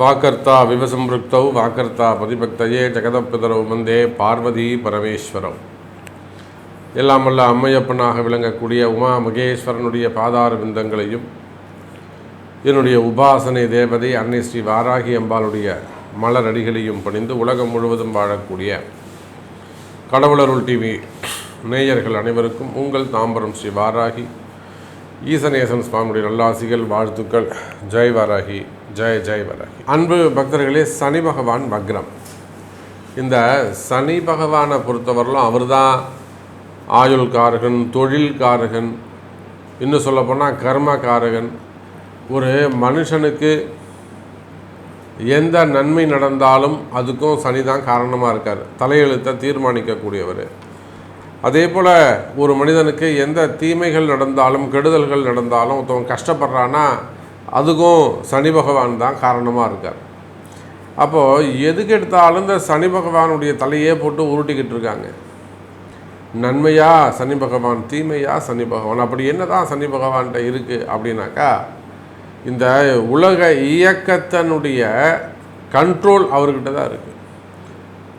வாக்கர்த்தா விவசம்பிருக்தௌ வாக்கர்த்தா பதிபக்தையே ஜெகதப்பிதரவு வந்தே பார்வதி பரமேஸ்வரம் எல்லாம் வல்ல அம்மையப்பனாக விளங்கக்கூடிய உமா மகேஸ்வரனுடைய பாதார விந்தங்களையும் என்னுடைய உபாசனை தேவதை அன்னை ஸ்ரீ வாராகி அம்பாளுடைய மலரடிகளையும் பணிந்து உலகம் முழுவதும் வாழக்கூடிய கடவுளருள் டிவி நேயர்கள் அனைவருக்கும் உங்கள் தாம்பரம் ஸ்ரீ வாராகி ஈசநேசன் சுவாமியுடைய நல்லாசிகள் வாழ்த்துக்கள். ஜெய் வாராகி. ஜெய் ஜெய் வாராகி அன்பு பக்தர்களே சனி பகவான் வக்ரம். இந்த சனி பகவானை பொறுத்தவரையிலும் அவர் தான் ஆயுள்காரகன் தொழில்காரகன் இன்னும் சொல்லப்போனால் கர்மகாரகன். ஒரு மனுஷனுக்கு எந்த நன்மை நடந்தாலும் அதுக்கும் சனி தான் காரணமாக இருக்கார். தலையெழுத்தை தீர்மானிக்கக்கூடியவர். அதே போல் ஒரு மனிதனுக்கு எந்த தீமைகள் நடந்தாலும் கெடுதல்கள் நடந்தாலும் ஒருத்தவன் கஷ்டப்படுறான்னா அதுக்கும் சனி பகவான் தான் காரணமாக இருக்கார். அப்போது எதுக்கு எடுத்தாலும் இந்த சனி பகவானுடைய தலையே போட்டு உருட்டிக்கிட்டு இருக்காங்க. நன்மையா சனி பகவான் தீமையா சனி பகவான்? அப்படி என்ன தான் சனி பகவான்கிட்ட இருக்குது அப்படின்னாக்கா இந்த உலக இயக்கத்தினுடைய கண்ட்ரோல் அவர்கிட்ட தான் இருக்குது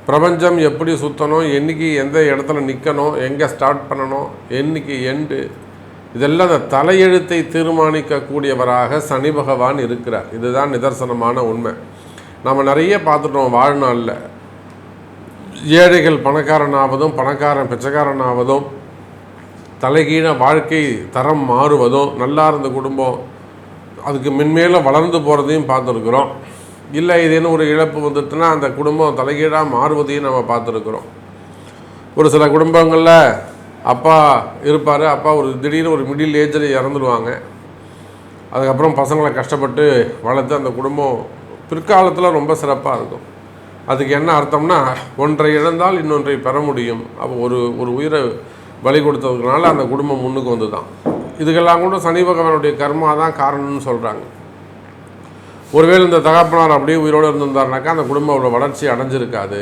பிரபஞ்சம் எப்படி சுற்றணும் என்னைக்கு எந்த இடத்துல நிற்கணும் எங்கே ஸ்டார்ட் பண்ணணும் என்னைக்கு எண்டு இதெல்லாம் அந்த தலையெழுத்தை தீர்மானிக்கக்கூடியவராக சனி பகவான் இருக்கிறார். இதுதான் நிதர்சனமான உண்மை. நம்ம நிறைய பார்த்துட்டோம் வாழ்நாளில். ஏழைகள் பணக்காரனாவதும் பணக்காரன் பிச்சைக்காரனாவதும் தலைகீழ வாழ்க்கை தரம் மாறுவதும் நல்லா இருந்த குடும்பம் அதுக்கு மென்மேலும் வளர்ந்து போகிறதையும் பார்த்துருக்குறோம். இல்லை ஏதேனும் ஒரு இழப்பு வந்துட்டுனா அந்த குடும்பம் தலைகீழாக மாறுவதையும் நம்ம பார்த்துருக்குறோம். ஒரு சில குடும்பங்களில் அப்பா இருப்பார். அப்பா ஒரு திடீர்னு ஒரு மிடில் ஏஜில் இறந்துடுவாங்க அதுக்கப்புறம் பசங்களை கஷ்டப்பட்டு வளர்த்து அந்த குடும்பம் பிற்காலத்தில் ரொம்ப சிறப்பாக இருக்கும். அதுக்கு என்ன அர்த்தம்னா ஒன்றை இழந்தால் இன்னொன்றை பெற முடியும். அப்போ ஒரு ஒரு உயிரை பலி கொடுத்ததுனால அந்த குடும்பம் முன்னுக்கு வந்து தான் இதுக்கெல்லாம் கூட சனி பகவானுடைய கர்மா தான் காரணம்னு சொல்கிறாங்க ஒருவேளை இந்த தகப்பனார் அப்படியே உயிரோடு இருந்திருந்தாருனாக்கா அந்த குடும்பம் அவ்வளோ வளர்ச்சி அடைஞ்சிருக்காது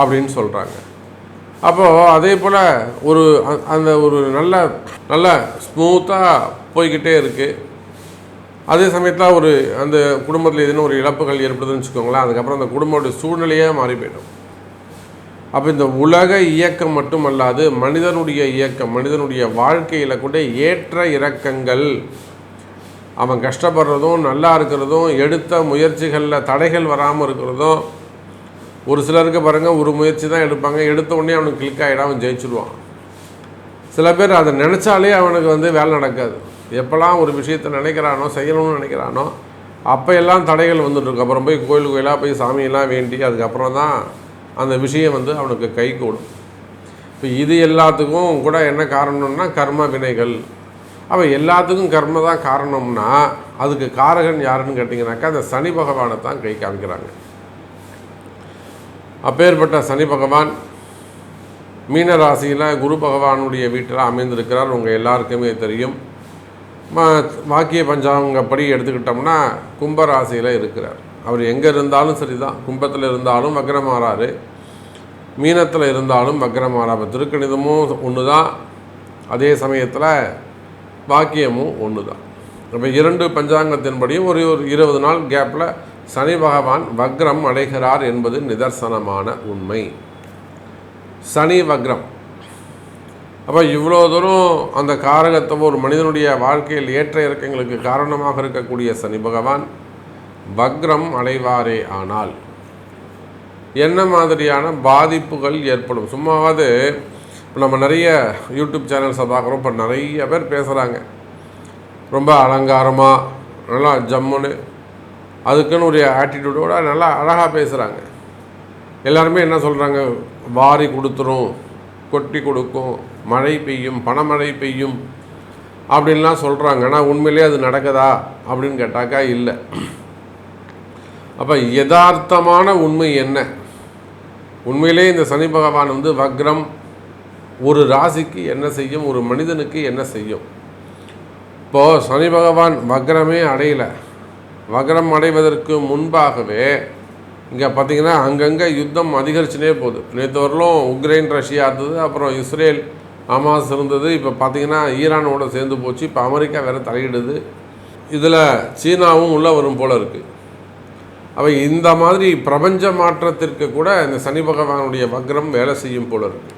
அப்படின்னு சொல்கிறாங்க அப்போது அதே போல் ஒரு அந்த ஒரு நல்ல நல்ல ஸ்மூத்தாக போய்கிட்டே இருக்குது அதே சமயத்தில் ஒரு அந்த குடும்பத்தில் எதுனா ஒரு இழப்புகள் ஏற்படுதுன்னு வச்சுக்கோங்களேன் அதுக்கப்புறம் அந்த குடும்பத்துடைய சூழ்நிலையே மாறி போயிடும். அப்போ இந்த உலக இயக்கம் மட்டுமல்லாது மனிதனுடைய இயக்கம் மனிதனுடைய வாழ்க்கையில் கூட ஏற்ற இறக்கங்கள் அவன் கஷ்டப்படுறதும் நல்லா இருக்கிறதும் எடுத்த முயற்சிகளில் தடைகள் வராமல் இருக்கிறதும் ஒரு சிலருக்கு பாருங்கள் ஒரு முயற்சி தான் எடுப்பாங்க. எடுத்த உடனே அவனுக்கு கிளிக் ஆகிடும் அவன் ஜெயிச்சிடுவான் சில பேர் அதை நினச்சாலே அவனுக்கு வந்து வேலை நடக்காது. எப்போல்லாம் ஒரு விஷயத்தை நினைக்கிறானோ செய்யணும்னு நினைக்கிறானோ அப்போ எல்லாம் தடைகள் வந்துட்டுருக்கு அப்புறம் போய் கோயில் கோயிலாக போய் சாமியெல்லாம் வேண்டி அதுக்கப்புறம் தான் அந்த விஷயம் வந்து அவனுக்கு கை கூடும். இப்போ இது எல்லாத்துக்கும் கூட என்ன காரணம்னா கர்ம வினைகள். அப்போ எல்லாத்துக்கும் கர்ம தான் காரணம்னா அதுக்கு காரகன் யாருன்னு கேட்டிங்கனாக்கா அந்த சனி பகவானை தான் கை காமிக்கிறாங்க. அப்பேற்பட்ட சனி பகவான் மீன ராசியில் குரு பகவானுடைய வீட்டில் அமைந்திருக்கிறார். உங்கள் எல்லாருக்குமே தெரியும். ம- வாக்கிய பஞ்சாங்கப்படி எடுத்துக்கிட்டோம்னா கும்ப ராசியில் இருக்கிறார். அவர் எங்கே இருந்தாலும் சரி தான் கும்பத்தில் இருந்தாலும் வக்ரமாறாரு. மீனத்தில் இருந்தாலும் வக்ரமாறா. அப்போ திருக்கணிதமும் ஒன்று தான் அதே சமயத்தில் வாக்கியமும் ஒன்று தான் அப்போ இரண்டு பஞ்சாங்கத்தின்படியும் ஒரு ஒரு இருபது நாள் கேப்பில் சனி பகவான் வக்ரம் அடைகிறார் என்பது நிதர்சனமான உண்மை. சனி வக்ரம். அப்போ இவ்வளோ தூரம் அந்த காரகத்தை ஒரு மனிதனுடைய வாழ்க்கையில் ஏற்ற இறக்கங்களுக்கு காரணமாக இருக்கக்கூடிய சனி பகவான் வக்ரம் அடைவாரே ஆனால் என்ன மாதிரியான பாதிப்புகள் ஏற்படும்? சும்மாவது இப்போ நம்ம நிறைய யூடியூப் சேனல்ஸை பார்க்குறோம். இப்போ நிறைய பேர் பேசுகிறாங்க ரொம்ப அலங்காரமாக நல்லா ஜம்முன்னு அதுக்குன்னு ஒரு ஆட்டிடியூடோட நல்லா அழகாக பேசுகிறாங்க எல்லாருமே என்ன சொல்கிறாங்க வாரி கொடுத்துரும் கொட்டி கொடுக்கும் மழை பெய்யும் பணமழை பெய்யும் அப்படின்லாம் சொல்கிறாங்க ஆனால் உண்மையிலே அது நடக்குதா? அப்படின்னு கேட்டாக்கா இல்லை. அப்போ யதார்த்தமான உண்மை என்ன? உண்மையிலே இந்த சனி பகவான் வந்து வக்ரம் ஒரு ராசிக்கு என்ன செய்யும்? ஒரு மனிதனுக்கு என்ன செய்யும்? இப்போது சனி பகவான் வக்ரமே அடையலை. வக்ரம் அடைவதற்கு முன்பாகவே இங்கே பார்த்தீங்கன்னா அங்கங்கே யுத்தம் அதிகரிச்சுனே போகுது. நேற்று வரலும் உக்ரைன் ரஷ்யா இருந்தது அப்புறம் இஸ்ரேல் ஹமாஸ் இருந்தது. இப்போ பார்த்தீங்கன்னா ஈரானோட சேர்ந்து போச்சு. இப்போ அமெரிக்கா வேறு தலையிடுது. இதில் சீனாவும் உள்ளே வரும் போல் இருக்குது அவை இந்த மாதிரி பிரபஞ்ச மாற்றத்திற்கு கூட இந்த சனி பகவானுடைய வக்ரம் வேலை செய்யும் போல் இருக்கு.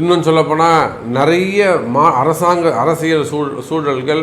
இன்னும் சொல்லப்போனால் நிறைய மா அரசாங்க அரசியல் சூழ் சூழல்கள்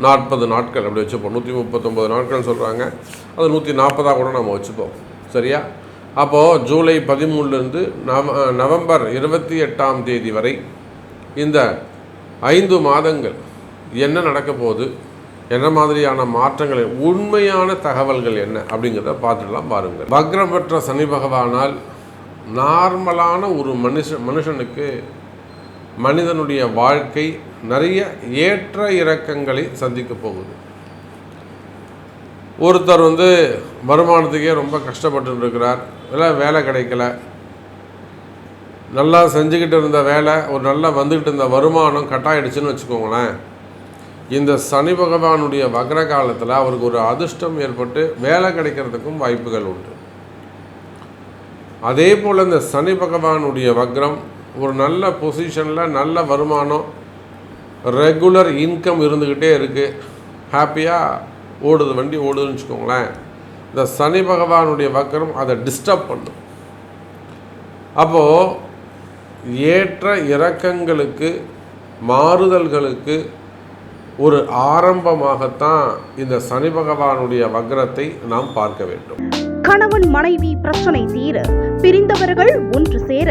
நாற்பது நாட்கள் அப்படி வச்சுப்போம். நூற்றி முப்பத்தொம்பது நாட்கள் சொல்கிறாங்க அது நூற்றி நாற்பதாக கூட நம்ம வச்சுப்போம். சரியா? அப்போது ஜூலை பதிமூணுலேருந்து நவ நவம்பர் இருபத்தி எட்டாம் தேதி வரை இந்த ஐந்து மாதங்கள் என்ன நடக்க போகுது என்ன மாதிரியான மாற்றங்கள் உண்மையான தகவல்கள் என்ன அப்படிங்கிறத பார்த்துடலாம் பாருங்கள். வக்ரம் பெற்ற சனி பகவானால் நார்மலான ஒரு மனுஷ மனுஷனுக்கு மனிதனுடைய வாழ்க்கை நிறைய ஏற்ற இறக்கங்களை சந்திக்க போகுது. ஒருத்தர் வந்து வருமானத்துக்கே ரொம்ப கஷ்டப்பட்டு இருக்கிறார் இல்லை வேலை கிடைக்கல. நல்லா செஞ்சுக்கிட்டு இருந்த வேலை ஒரு நல்லா வந்துக்கிட்டு இருந்த வருமானம் கட்டாயிடுச்சுன்னு வச்சுக்கோங்களேன். இந்த சனி பகவானுடைய வக்ர காலத்தில் அவருக்கு ஒரு அதிர்ஷ்டம் ஏற்பட்டு வேலை கிடைக்கிறதுக்கும் வாய்ப்புகள் உண்டு. அதே போல் இந்த சனி பகவானுடைய வக்ரம் ஒரு நல்ல பொசிஷனில் நல்ல வருமானம் ரெகுலர் இன்கம் இருந்துக்கிட்டே இருக்குது ஹாப்பியாக ஓடுது வண்டி ஓடுதுன்னு வச்சுக்கோங்களேன். இந்த சனி பகவானுடைய வக்கரம் அதை டிஸ்டர்ப் பண்ணும். அப்போது ஏற்ற இறக்கங்களுக்கு மாறுதல்களுக்கு ஒரு ஆரம்பமாகத்தான் இந்த சனி பகவானுடைய வக்ரத்தை நாம் பார்க்க வேண்டும். கணவன் மனைவி பிரச்சனை தீர பிரிந்தவர்கள் ஒன்று சேர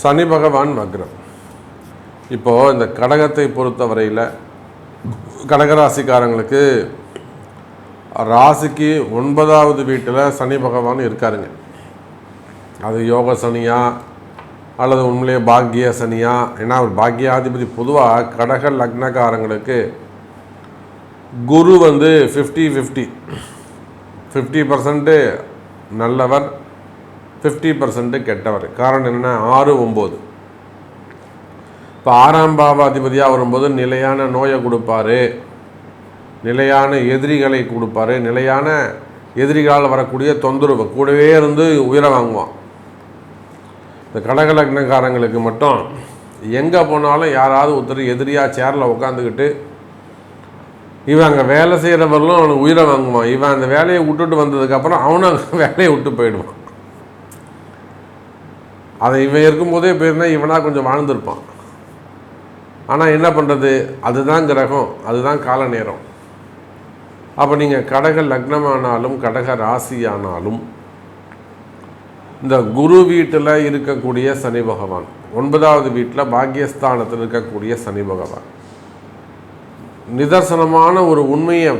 சனி பகவான் வக்ரம். இப்போது இந்த கடகத்தை பொறுத்தவரையில் கடகராசிக்காரங்களுக்கு ராசிக்கு ஒன்பதாவது வீட்டில் சனி பகவான் இருக்காருங்க. அது யோக சனியா அல்லது உண்மையிலேயே பாக்கிய சனியா ஏன்னா அவர் பாக்கியாதிபதி பொதுவாக கடக லக்னக்காரங்களுக்கு குரு வந்து ஃபிஃப்டி ஃபிஃப்டி ஃபிஃப்டி பர்சன்ட்டு நல்லவர் ஃபிஃப்டி பர்சன்ட்டு கெட்டவர். காரணம் என்ன ஆறு ஒம்பது. இப்போ ஆறாம் பாவாதிபதியாக வரும்போது நிலையான நோயை கொடுப்பாரு. நிலையான எதிரிகளை கொடுப்பாரு. நிலையான எதிரிகளால் வரக்கூடிய தொந்தரவு. கூடவே இருந்து உயிரை வாங்குவான். இந்த கடகலக்னக்காரங்களுக்கு மட்டும் எங்கே போனாலும் யாராவது ஒருத்தர் எதிரியாக சேரில் உட்காந்துக்கிட்டு இவன் அங்கே வேலை செய்கிறவர்களும் அவனுக்கு உயிரை வாங்குவான். இவன் அந்த வேலையை விட்டுட்டு வந்ததுக்கப்புறம் அவனும் அங்கே வேலையை விட்டு போயிடுவான். அதை இவன் இருக்கும்போதே போயிருந்தால் இவனாக கொஞ்சம் வாழ்ந்திருப்பான். ஆனால் என்ன பண்ணுறது அதுதான் கிரகம். அதுதான் கால நேரம். அப்போ நீங்கள் கடக லக்னமானாலும் கடக ராசியானாலும் இந்த குரு வீட்டில் இருக்கக்கூடிய சனி பகவான் ஒன்பதாவது வீட்டில் பாக்கியஸ்தானத்தில் இருக்கக்கூடிய சனி பகவான். நிதர்சனமான ஒரு உண்மையை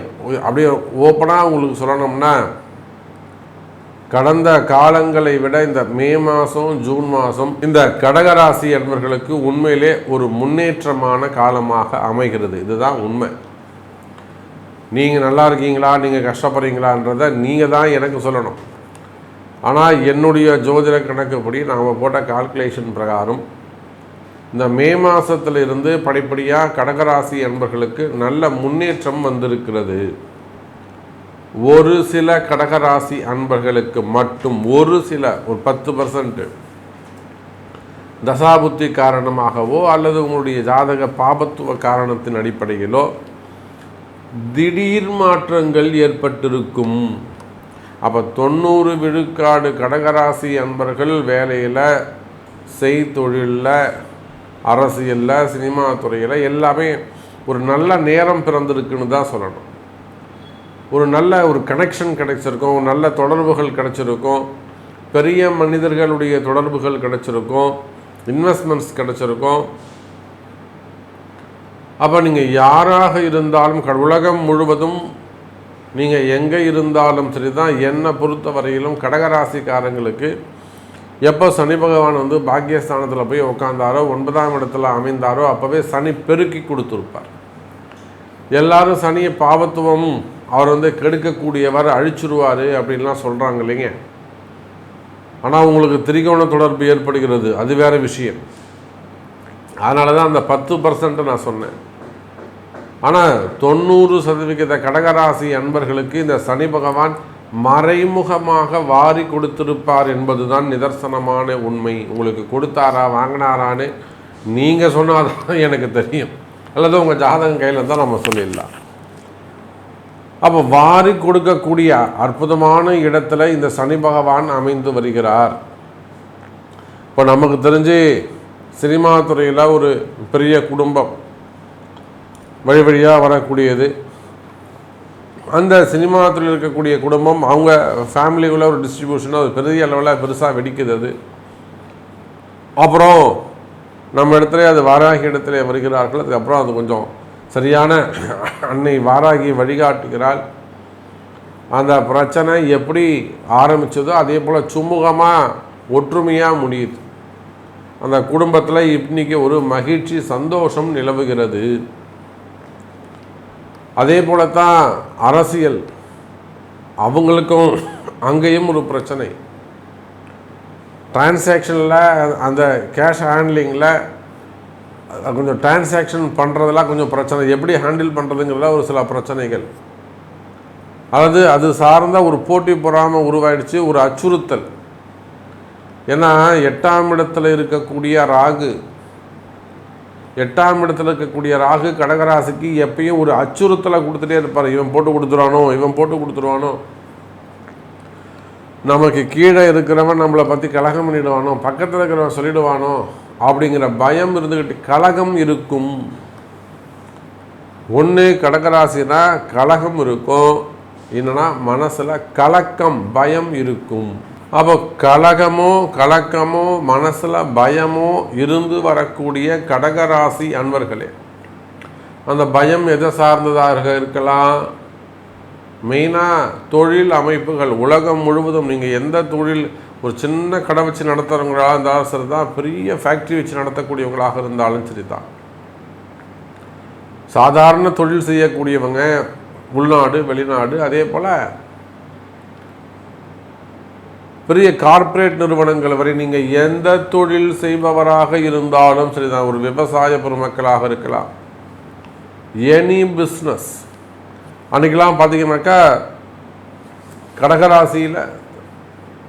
அப்படியே ஓப்பனாக உங்களுக்கு சொல்லணும்னா கடந்த காலங்களை விட இந்த மே மாதம் ஜூன் மாதம் இந்த கடகராசி என்பர்களுக்கு உண்மையிலே ஒரு முன்னேற்றமான காலமாக அமைகிறது. இதுதான் உண்மை. நீங்கள் நல்லா இருக்கீங்களா? நீங்கள் கஷ்டப்படுறீங்களான்றதை நீங்கள் தான் எனக்கு சொல்லணும். ஆனால் என்னுடைய ஜோதிட கணக்குப்படி நாம் போட்ட கால்குலேஷன் பிரகாரம் இந்த மே மாதத்திலிருந்து படிப்படியாக கடகராசி என்பர்களுக்கு நல்ல முன்னேற்றம் வந்திருக்கிறது. ஒரு சில கடகராசி அன்பர்களுக்கு மட்டும் ஒரு சில ஒரு பத்து பர்சன்ட் தசாபுத்தி காரணமாகவோ அல்லது உங்களுடைய ஜாதக பாபத்துவ காரணத்தின் அடிப்படையிலோ திடீர் மாற்றங்கள் ஏற்பட்டிருக்கும். அப்போ தொண்ணூறு விழுக்காடு கடகராசி அன்பர்கள் வேலையில் செய்தொழிலில் அரசியலில் சினிமா துறையில் எல்லாமே ஒரு நல்ல நேரம் பிறந்திருக்குன்னு தான் சொல்லணும். ஒரு நல்ல ஒரு கனெக்ஷன் கிடைச்சிருக்கும் ஒரு நல்ல தொடர்புகள் கிடைச்சிருக்கும் பெரிய மனிதர்களுடைய தொடர்புகள் கிடைச்சிருக்கும் இன்வெஸ்ட்மெண்ட்ஸ் கிடைச்சிருக்கும். அப்போ நீங்கள் யாராக இருந்தாலும் க- உலகம் முழுவதும் நீங்கள் எங்கே இருந்தாலும் சரி தான் என்னை பொறுத்த வரையிலும் கடகராசிக்காரங்களுக்கு எப்போ சனி பகவான் வந்து பாக்கியஸ்தானத்தில் போய் உட்காந்தாரோ ஒன்பதாம் இடத்துல அமைந்தாரோ அப்போவே சனி பெருக்கி கொடுத்துருப்பார். எல்லாரும் சனியை பாவத்துவம் அவர் வந்து கெடுக்கக்கூடியவர் அழிச்சிருவார் அப்படின்லாம் சொல்கிறாங்க இல்லைங்க. ஆனால் உங்களுக்கு திரிகோண தொடர்பு ஏற்படுகிறது. அது வேற விஷயம். அதனால தான் அந்த பத்து பர்சன்ட்டை நான் சொன்னேன். ஆனால் தொண்ணூறு சதவிகித கடகராசி அன்பர்களுக்கு இந்த சனி பகவான் மறைமுகமாக வாரி கொடுத்திருப்பார் என்பதுதான் நிதர்சனமான உண்மை. உங்களுக்கு கொடுத்தாரா வாங்கினாரான்னு நீங்கள் சொன்னாதான் எனக்கு தெரியும். அல்லது உங்கள் ஜாதகம் கையில் தான் நம்ம சொல்லிடலாம். அப்போ வாரி கொடுக்கக்கூடிய அற்புதமான இடத்துல இந்த சனி பகவான் அமைந்து வருகிறார். இப்போ நமக்கு தெரிஞ்சு சினிமா துறையில் ஒரு பெரிய குடும்பம். வழி வழியாக வரக்கூடியது. அந்த சினிமா துறையில் இருக்கக்கூடிய குடும்பம் அவங்க ஃபேமிலிக்குள்ளே ஒரு டிஸ்ட்ரிபியூஷன் அது பெரிய அளவில் பெருசாக வெடிக்குது அது. அப்புறம் நம்ம இடத்துல அது வாராகி இடத்துல வருகிறார்கள். அதுக்கப்புறம் அது கொஞ்சம் சரியான அன்னை வாராகி வழிகாட்டுகிறாள். அந்த பிரச்சனை எப்படி ஆரம்பிச்சதோ அதே போல் சுமூகமாக ஒற்றுமையாக முடியுது. அந்த குடும்பத்தில் இன்னைக்கு ஒரு மகிழ்ச்சி சந்தோஷம் நிலவுகிறது. அதே போல தான் அரசியல். அவங்களுக்கும் அங்கேயும் ஒரு பிரச்சனை. டிரான்சாக்ஷனில் அந்த கேஷ் ஹேண்ட்லிங்கில் கொஞ்சம் டிரான்சாக்ஷன் பண்ணுறதெல்லாம் கொஞ்சம் பிரச்சனை. எப்படி ஹேண்டில் பண்ணுறதுங்கிறத ஒரு சில பிரச்சனைகள். அதாவது அது சார்ந்த ஒரு போட்டி பொறாமல் உருவாயிடுச்சு ஒரு அச்சுறுத்தல். ஏன்னா எட்டாம் இடத்துல இருக்கக்கூடிய ராகு எட்டாம் இடத்துல இருக்கக்கூடிய ராகு கடகராசிக்கு எப்பயும் ஒரு அச்சுறுத்தலை கொடுத்துட்டே இருப்பார். இவன் போட்டு கொடுத்துருவானோ இவன் போட்டு கொடுத்துருவானோ. நமக்கு கீழே இருக்கிறவன் நம்மளை பற்றி கலகம் பண்ணிடுவானோ பக்கத்தில் இருக்கிறவன் சொல்லிடுவானோ அப்படிங்கிற பயம் இருந்துக்கிட்டு கலகம் இருக்கும். ஒன்று கடகராசினா கலகம் இருக்கும். என்னன்னா மனசில் கலக்கம் பயம் இருக்கும். அப்போ கலகமோ கலக்கமோ மனசில் பயமோ இருந்து வரக்கூடிய கடகராசி அன்பர்களே அந்த பயம் எதை சார்ந்ததாக இருக்கலாம்? மெயினாக தொழில் அமைப்புகள் உலகம் முழுவதும் நீங்கள் எந்த தொழில் ஒரு சின்ன கடை வச்சு நடத்துகிறவங்களாக இருந்தாலும் சரி தான் பெரிய ஃபேக்ட்ரி வச்சு நடத்தக்கூடியவங்களாக இருந்தாலும் சரி தான். சாதாரண தொழில் செய்யக்கூடியவங்க உள்நாடு வெளிநாடு அதே போல் பெரிய கார்ப்பரேட் நிறுவனங்கள் வரை நீங்கள் எந்த தொழில் செய்பவராக இருந்தாலும் சரிதான் ஒரு விவசாய பெருமக்களாக இருக்கலாம். எனி பிஸ்னஸ் அன்றைக்கெலாம் பார்த்தீங்கன்னாக்கா கடகராசியில்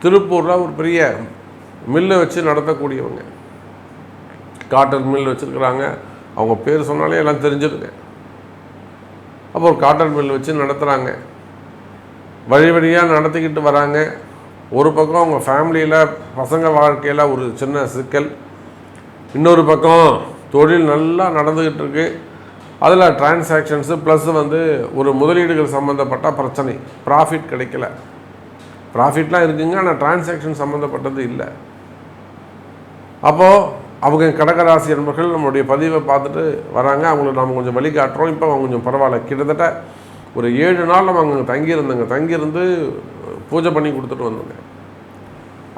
திருப்பூரில் ஒரு பெரிய மில்லை வச்சு நடத்தக்கூடியவங்க. காட்டன் மில் வச்சுருக்குறாங்க. அவங்க பேர் சொன்னாலே எல்லாம் தெரிஞ்சிருங்க. அப்போ ஒரு காட்டன் மில் வச்சு நடத்துகிறாங்க வழி வழியாக நடத்திக்கிட்டு வராங்க. ஒரு பக்கம் அவங்க ஃபேமிலியில் பசங்க வாழ்க்கையில் ஒரு சின்ன சிக்கல். இன்னொரு பக்கம் தொழில் நல்லா நடந்துக்கிட்டு இருக்கு. அதில் டிரான்சாக்ஷன்ஸு ப்ளஸ் வந்து ஒரு முதலீடுகள் சம்மந்தப்பட்ட பிரச்சனை. ப்ராஃபிட் கிடைக்கல. ப்ராஃபிட்லாம் இருக்குங்க ஆனால் டிரான்சாக்ஷன் சம்மந்தப்பட்டது இல்லை. அப்போது அவங்க கடகராசி நண்பர்கள் நம்மளுடைய பதிவை பார்த்துட்டு வராங்க அவங்கள நம்ம கொஞ்சம் வழிகாட்டுறோம். இப்போ அவங்க கொஞ்சம் பரவாயில்ல கிட்டத்தட்ட ஒரு ஏழு நாள் நம்ம அங்கே தங்கியிருந்தோங்க. தங்கியிருந்து பூஜை பண்ணி கொடுத்துட்டு வந்தோங்க.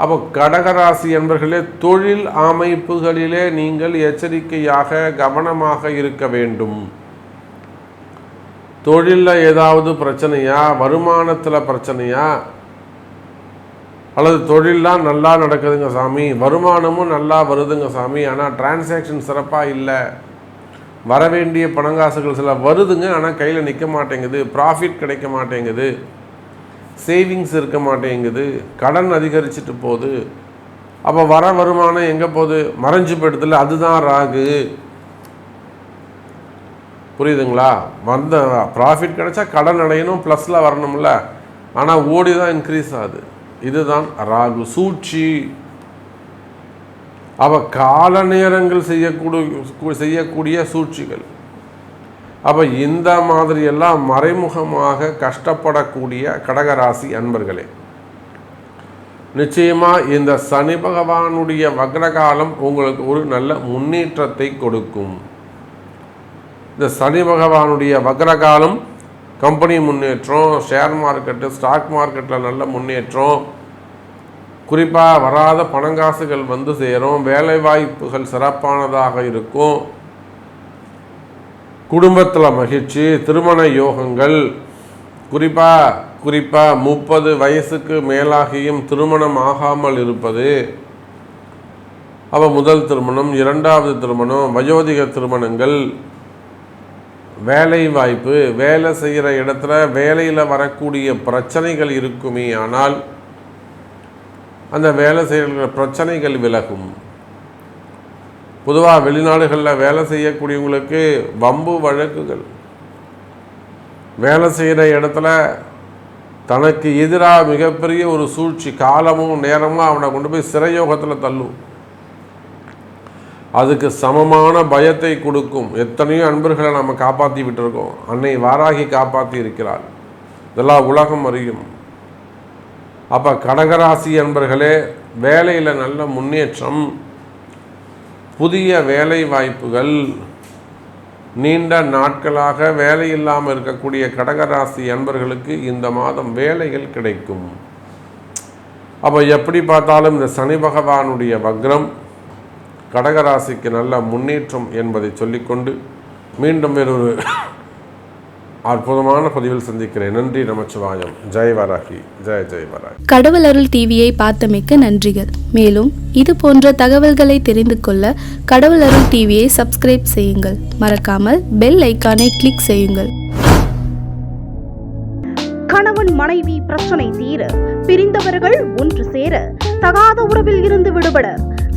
அப்போ கடகராசி என்பர்களே தொழில் அமைப்புகளிலே நீங்கள் எச்சரிக்கையாக கவனமாக இருக்க வேண்டும். தொழிலில் ஏதாவது பிரச்சனையா? வருமானத்தில் பிரச்சனையா? அல்லது தொழிலெலாம் நல்லா நடக்குதுங்க சாமி. வருமானமும் நல்லா வருதுங்க சாமி. ஆனால் டிரான்சாக்ஷன் சிறப்பாக இல்லை. வர வேண்டிய பணங்காசுகள் சில வருதுங்க. ஆனால் கையில் நிற்க மாட்டேங்குது. ப்ராஃபிட் கிடைக்க மாட்டேங்குது. சேவிங்ஸ் இருக்க மாட்டேங்குது. கடன் அதிகரிச்சுட்டு போகுது. அப்போ வர வருமானம் எங்கே போகுது? மறைஞ்சு போயிடுதில்ல. அதுதான் ராகு. புரியுதுங்களா? வந்த ப்ராஃபிட் கிடைச்சா கடன் அடையணும் ப்ளஸில் வரணும்ல. ஆனால் ஓடி தான் இன்க்ரீஸ் ஆகுது. இதுதான் ராகு சூழ்ச்சி. அவ கால நேரங்கள் செய்யக்கூடிய செய்யக்கூடிய சூழ்ச்சிகள். அப்போ இந்த மாதிரியெல்லாம் மறைமுகமாக கஷ்டப்படக்கூடிய கடகராசி அன்பர்களே. நிச்சயமாக இந்த சனி பகவானுடைய வக்ரகாலம் உங்களுக்கு ஒரு நல்ல முன்னேற்றத்தை கொடுக்கும். இந்த சனி பகவானுடைய வக்ரகாலம் கம்பெனி முன்னேற்றம் ஷேர் மார்க்கெட்டு ஸ்டாக் மார்க்கெட்டில் நல்ல முன்னேற்றம். குறிப்பாக வராத பணங்காசுகள் வந்து சேரும். வேலைவாய்ப்புகள் சிறப்பானதாக இருக்கும். குடும்பத்தில் மகிழ்ச்சி திருமண யோகங்கள். குறிப்பாக குறிப்பாக முப்பது வயசுக்கு மேலாகியும் திருமணம் ஆகாமல் இருப்பது. அவள் முதல் திருமணம் இரண்டாவது திருமணம் வயோதிக திருமணங்கள். வேலை வாய்ப்பு வேலை செய்கிற இடத்துல வேலையில் வரக்கூடிய பிரச்சனைகள் இருக்குமே ஆனால் அந்த வேலை செய்கிற பிரச்சனைகள் விலகும். பொதுவாக வெளிநாடுகளில் வேலை செய்யக்கூடியவங்களுக்கு வம்பு வழக்குகள். வேலை செய்கிற இடத்துல தனக்கு எதிராக மிகப்பெரிய ஒரு சூழ்ச்சி காலமும் நேரமும் அவனை கொண்டு போய் சிறையோகத்தில் தள்ளும். அதுக்கு சமமான பயத்தை கொடுக்கும். எத்தனையோ அன்பர்களை நம்ம காப்பாற்றி விட்டுருக்கோம். அன்னை வாராகி காப்பாற்றி இருக்கிறாள். இதெல்லாம் உலகம் அறியும். அப்போ கடகராசி அன்பர்களே வேலையில் நல்ல முன்னேற்றம் புதிய வேலை வாய்ப்புகள் நீண்ட நாட்களாக வேலை இல்லாமல் இருக்கக்கூடிய கடகராசி அன்பர்களுக்கு இந்த மாதம் வேலைகள் கிடைக்கும். அப்போ எப்படி பார்த்தாலும் இந்த சனி பகவானுடைய வக்ரம் கடகராசிக்கு நல்ல முன்னேற்றம் என்பதை சொல்லிக்கொண்டு மீண்டும் வேறொரு அற்புதமான பதிவில் சந்திக்கிறேன். நன்றி நமச்சிவாயம். ஜெய் வராகி. ஜெய் ஜெய் வராகி. கடவுள் அருள் டிவியை பார்த்தமைக்க நன்றிகள். மேலும் இது போன்ற தகவல்களை தெரிந்து கொள்ள கடவுள் அருள் டிவியை சப்ஸ்கிரைப் செய்யுங்கள். மறக்காமல் பெல் ஐக்கானை கிளிக் செய்யுங்கள். கணவன் மனைவி பிரச்சனை தீர பிரிந்தவர்கள் ஒன்று சேர தகாத உறவில் இருந்து விடுபட